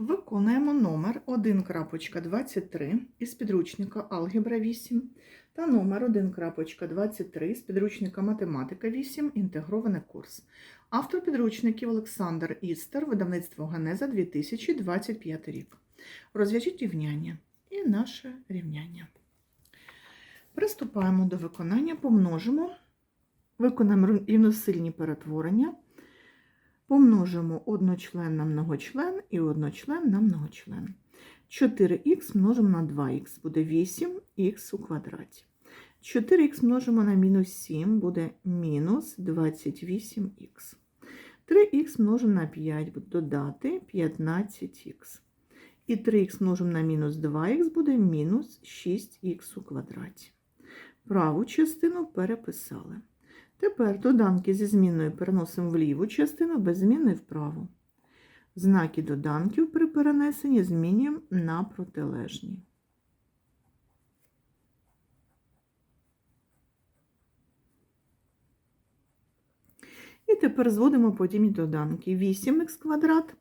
Виконуємо номер 1.23 із підручника Алгебра 8 та номер 1.23 з підручника Математика 8 інтегрований курс. Автор підручників Олександр Істер, видавництво Генеза 2025 рік. Розв'яжіть рівняння і наше рівняння. Приступаємо до виконання, помножимо, виконаємо рівносильні перетворення. Помножимо одночлен на многочлен і одночлен на многочлен. 4х множимо на 2х буде 8х у квадраті. 4х множимо на мінус 7 буде мінус 28х. 3х множимо на 5 буде додати 15х. І 3х множимо на мінус 2х буде мінус 6х у квадраті. Праву частину переписали. Тепер доданки зі змінною переносимо в ліву частину, без зміни вправу. Знаки доданків при перенесенні змінюємо на протилежні. І тепер зводимо подібні доданки. 8х квадрат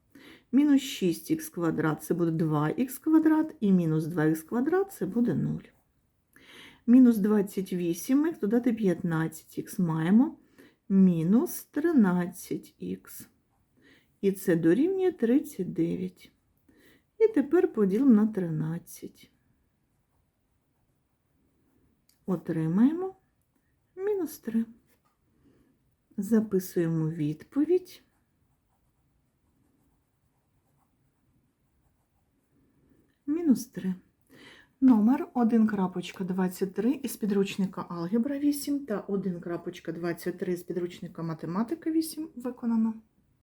мінус 6х квадрат це буде 2х квадрат, і мінус 2х квадрат це буде 0. Мінус 28х додати 15х маємо мінус 13х. І це дорівнює 39. І тепер поділимо на 13. Отримаємо мінус 3. Записуємо відповідь. Мінус 3. Номер 1.23 із підручника Алгебра 8 та 1.23 з підручника Математика 8 виконано.